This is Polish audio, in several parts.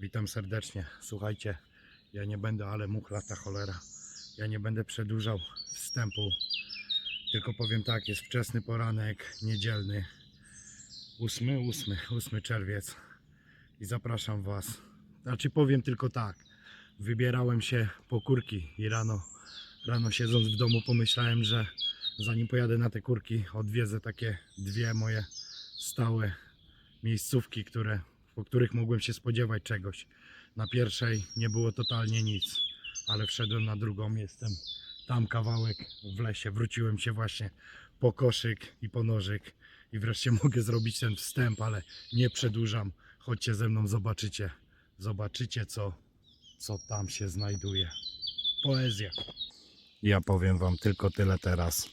Witam serdecznie. Słuchajcie, ja nie będę, ale muchla ta cholera. Ja nie będę przedłużał wstępu. Tylko powiem tak, jest wczesny poranek, niedzielny. 8, 8, 8 czerwiec. I zapraszam Was. Znaczy powiem tylko tak. Wybierałem się po kurki i rano, rano siedząc w domu pomyślałem, że zanim pojadę na te kurki, odwiedzę takie dwie moje stałe miejscówki, które, po których mogłem się spodziewać czegoś. Na pierwszej nie było totalnie nic, ale wszedłem na drugą, jestem tam kawałek w lesie. Wróciłem się właśnie po koszyk i po nożyk i wreszcie mogę zrobić ten wstęp, ale nie przedłużam. Chodźcie ze mną, zobaczycie. Zobaczycie, co, co tam się znajduje. Poezja. Ja powiem Wam tylko tyle teraz,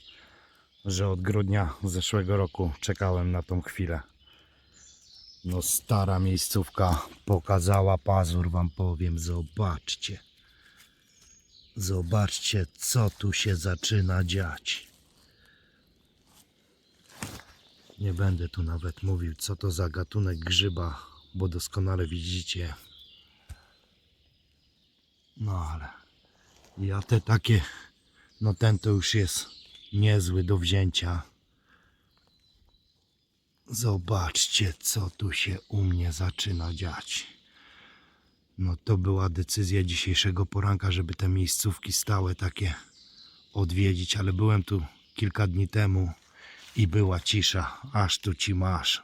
że od grudnia zeszłego roku czekałem na tą chwilę. No stara miejscówka pokazała pazur, wam powiem, zobaczcie. Zobaczcie, co tu się zaczyna dziać. Nie będę tu nawet mówił, co to za gatunek grzyba, bo doskonale widzicie. No ale ja te takie, no ten to już jest niezły do wzięcia. Zobaczcie, co tu się u mnie zaczyna dziać. No to była decyzja dzisiejszego poranka, żeby te miejscówki stałe takie odwiedzić, ale byłem tu kilka dni temu i była cisza, aż tu ci masz.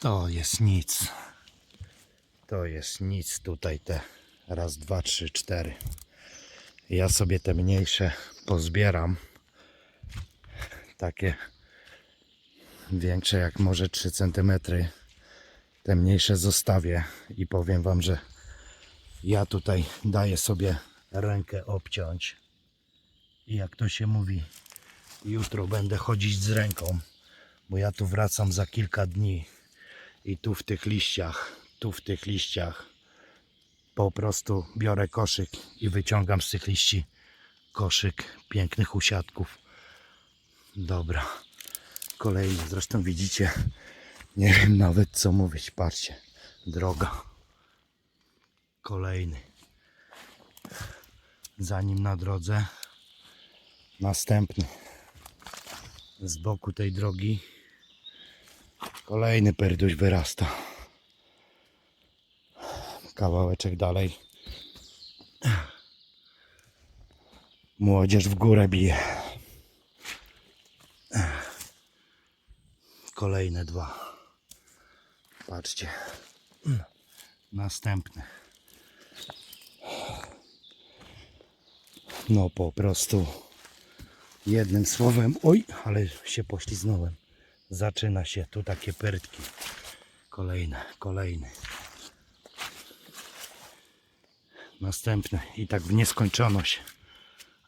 To jest nic. To jest nic tutaj te raz, dwa, trzy, cztery. Ja sobie te mniejsze pozbieram. Takie większe jak może 3 cm. Te mniejsze zostawię i powiem Wam, że ja tutaj daję sobie rękę obciąć. I jak to się mówi, jutro będę chodzić z ręką, bo ja tu wracam za kilka dni i tu w tych liściach, tu w tych liściach po prostu biorę koszyk i wyciągam z tych liści koszyk pięknych usiadków. Dobra kolejny. Zresztą widzicie, nie wiem nawet co mówić. Patrzcie, droga. Kolejny. Za nim na drodze następny. Z boku tej drogi kolejny perduś wyrasta. Kawałeczek dalej. Młodzież w górę bije. Kolejne dwa. Patrzcie. Następny. No po prostu jednym słowem, oj, ale się pośliznąłem. Zaczyna się tu takie pyrtki. Kolejne, kolejny. Następny i tak w nieskończoność.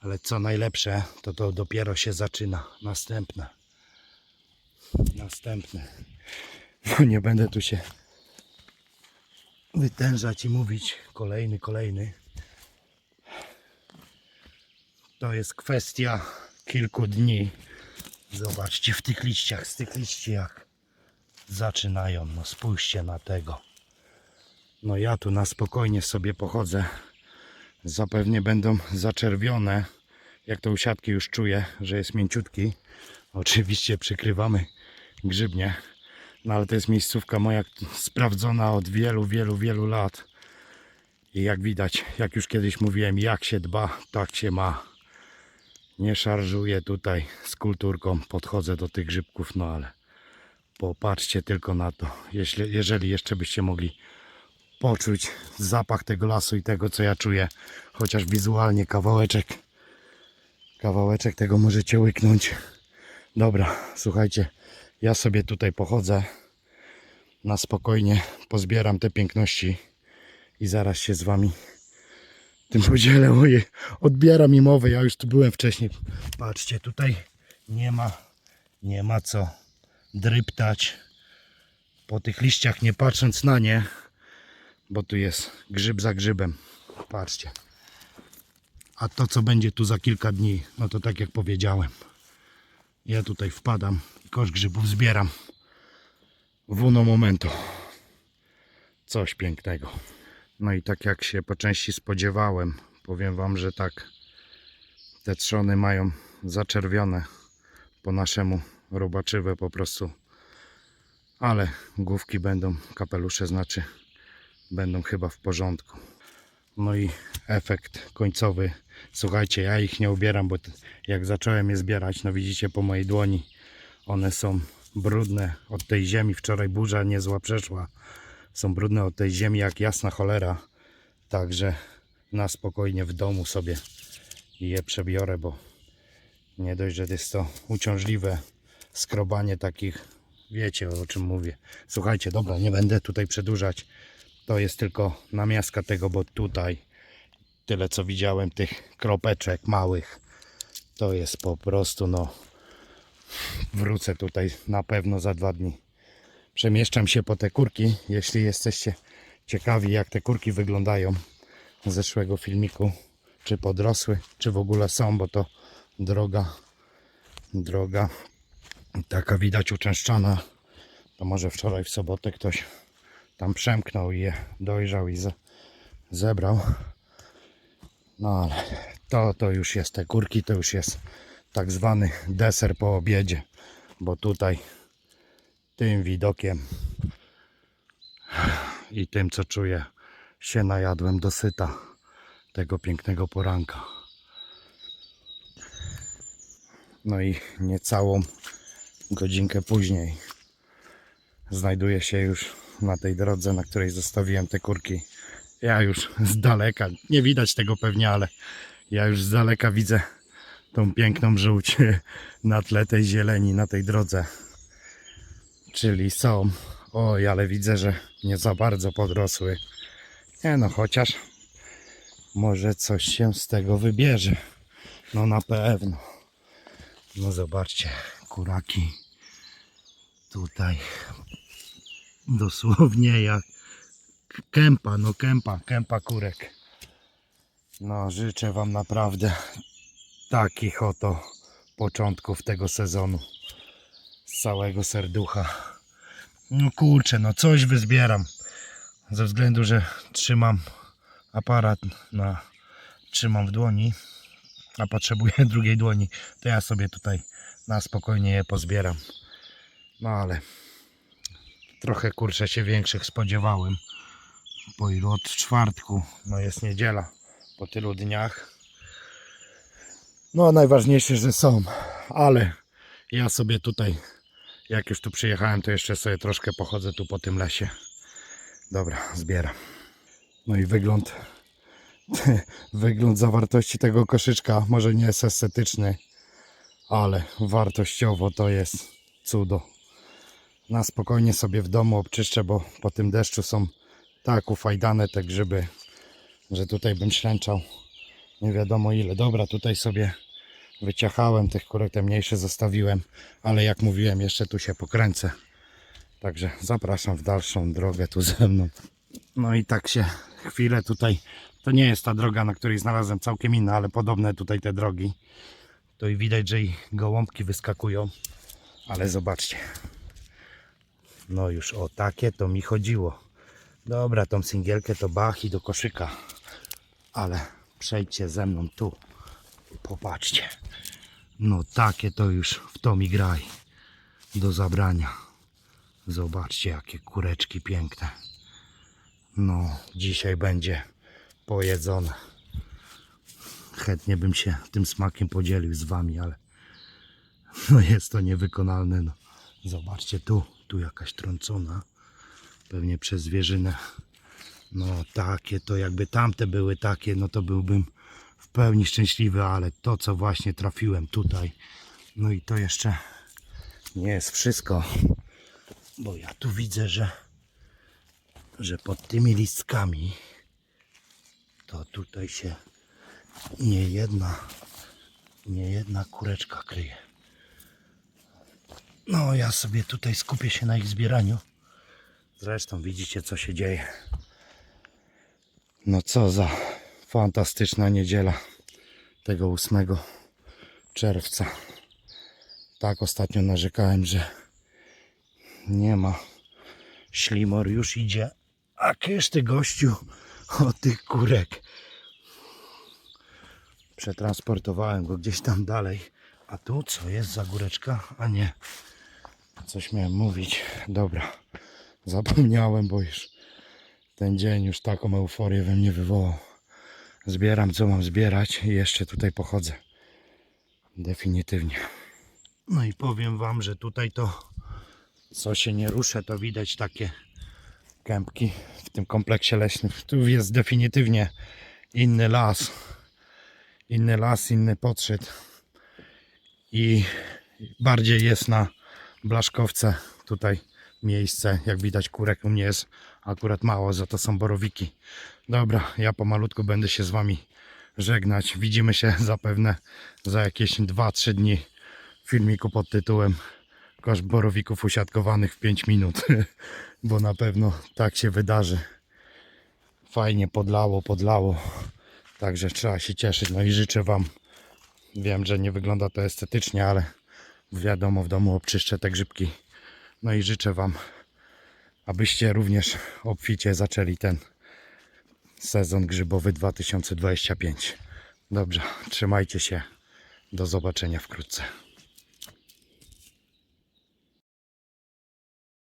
Ale co najlepsze, to to dopiero się zaczyna. Następne. Następne. No nie będę tu się wytężać i mówić. Kolejny, kolejny. To jest kwestia kilku dni. Zobaczcie w tych liściach, z tych liści jak zaczynają. No spójrzcie na tego. No ja tu na spokojnie sobie pochodzę. Zapewnie będą zaczerwione. Jak to usiadki już czuję, że jest mięciutki. Oczywiście przykrywamy grzybnie. No ale to jest miejscówka moja sprawdzona od wielu, wielu, wielu lat. I jak widać, jak już kiedyś mówiłem, jak się dba, tak się ma. Nie szarżuję tutaj z kulturką, podchodzę do tych grzybków, no ale popatrzcie tylko na to. Jeśli, jeżeli jeszcze byście mogli poczuć zapach tego lasu i tego, co ja czuję, chociaż wizualnie kawałeczek, kawałeczek tego możecie łyknąć. Dobra, słuchajcie, ja sobie tutaj pochodzę na spokojnie, pozbieram te piękności i zaraz się z wami tym podzielę. Ojej, odbiera mi mowy, ja już tu byłem wcześniej. Patrzcie, tutaj nie ma, nie ma co dryptać po tych liściach, nie patrząc na nie, bo tu jest grzyb za grzybem. Patrzcie. A to, co będzie tu za kilka dni, no to tak jak powiedziałem. Ja tutaj wpadam i kosz grzybów zbieram w uno momento. coś pięknego. No i tak jak się po części spodziewałem, powiem Wam, że tak te trzony mają zaczerwione po naszemu robaczywe po prostu. Ale główki będą, kapelusze znaczy będą chyba w porządku. No i efekt końcowy. Słuchajcie, ja ich nie ubieram, bo jak zacząłem je zbierać, no widzicie po mojej dłoni, one są brudne od tej ziemi. Wczoraj burza niezła przeszła. Są brudne od tej ziemi jak jasna cholera. Także na spokojnie w domu sobie je przebiorę, bo nie dość, że jest to uciążliwe skrobanie takich, wiecie o czym mówię. Słuchajcie, dobra, nie będę tutaj przedłużać. To jest tylko namiastka tego, bo tutaj tyle co widziałem tych kropeczek małych, to jest po prostu no wrócę tutaj na pewno za dwa dni. Przemieszczam się po te kurki, jeśli jesteście ciekawi jak te kurki wyglądają z zeszłego filmiku, czy podrosły, czy w ogóle są, bo to droga, droga taka widać uczęszczana. To może wczoraj w sobotę ktoś tam przemknął i je dojrzał i ze, zebrał. No ale to, to już jest te kurki, to już jest tak zwany deser po obiedzie, bo tutaj tym widokiem i tym co czuję się najadłem dosyta tego pięknego poranka. No i niecałą godzinkę później znajduję się już na tej drodze, na której zostawiłem te kurki. Ja już z daleka, nie widać tego pewnie, ale ja już z daleka widzę tą piękną żółć na tle tej zieleni, na tej drodze. Czyli są. Oj, ale widzę, że nie za bardzo podrosły. Nie no, chociaż może coś się z tego wybierze. No na pewno. No zobaczcie, kuraki tutaj dosłownie jak kępa, no kępa, kępa kurek. No życzę Wam naprawdę takich oto początków tego sezonu z całego serducha. No kurczę, no coś wyzbieram. Ze względu, że trzymam aparat na trzymam w dłoni, a potrzebuję drugiej dłoni, to ja sobie tutaj na spokojnie je pozbieram. No ale trochę kurczę się większych spodziewałem. Po ilu od czwartku, no jest niedziela, po tylu dniach. No najważniejsze, że są, ale ja sobie tutaj, jak już tu przyjechałem, to jeszcze sobie troszkę pochodzę tu po tym lesie. Dobra, zbieram. No i wygląd, wygląd zawartości tego koszyczka może nie jest estetyczny, ale wartościowo to jest cudo. Na spokojnie sobie w domu obczyszczę, bo po tym deszczu są tak ufajdane te grzyby, że tutaj bym ślęczał nie wiadomo ile. Dobra, tutaj sobie wyciachałem tych kurek, te mniejsze zostawiłem, ale jak mówiłem, jeszcze tu się pokręcę. Także zapraszam w dalszą drogę tu ze mną. No i tak się chwilę tutaj, to nie jest ta droga, na której znalazłem całkiem inna, ale podobne tutaj te drogi. To i widać, że i gołąbki wyskakują, ale zobaczcie. No już o takie to mi chodziło. Dobra, tą singielkę to bach i do koszyka. Ale przejdźcie ze mną tu. Popatrzcie. No takie to już w to mi graj. Do zabrania. Zobaczcie jakie kureczki piękne. No dzisiaj będzie pojedzone. Chętnie bym się tym smakiem podzielił z wami, ale no jest to niewykonalne. No. Zobaczcie tu, tu jakaś trącona. Pewnie przez zwierzynę. No takie to jakby tamte były takie, no to byłbym w pełni szczęśliwy, ale to co właśnie trafiłem tutaj. No i to jeszcze nie jest wszystko. Bo ja tu widzę, że że pod tymi listkami to tutaj się nie jedna nie jedna kureczka kryje. No, ja sobie tutaj skupię się na ich zbieraniu. Zresztą widzicie, co się dzieje. No, co za fantastyczna niedziela tego 8 czerwca. Tak ostatnio narzekałem, że nie ma. Ślimor już idzie, A kysz ty gościu od tych kurek. Przetransportowałem go gdzieś tam dalej. A tu co jest za góreczka? A nie. Coś miałem mówić. Dobra. Zapomniałem, bo już ten dzień już taką euforię we mnie wywołał. Zbieram co mam zbierać i jeszcze tutaj pochodzę. Definitywnie. No i powiem wam, że tutaj to co się nie ruszę, to widać takie kępki w tym kompleksie leśnym. Tu jest definitywnie inny las. Inny las, inny podszedł. I bardziej jest na blaszkowce tutaj miejsce. Jak widać kurek u mnie jest akurat mało, za to są borowiki. Dobra, ja pomalutku będę się z wami żegnać. Widzimy się zapewne za jakieś 2-3 dni w filmiku pod tytułem Koszt borowików usiadkowanych w 5 minut. Bo na pewno tak się wydarzy. Fajnie podlało, podlało. Także trzeba się cieszyć. No i życzę Wam. Wiem, że nie wygląda to estetycznie, ale wiadomo, w domu obczyszczę te grzybki. No i życzę Wam, abyście również obficie zaczęli ten sezon grzybowy 2025. Dobrze, trzymajcie się. Do zobaczenia wkrótce.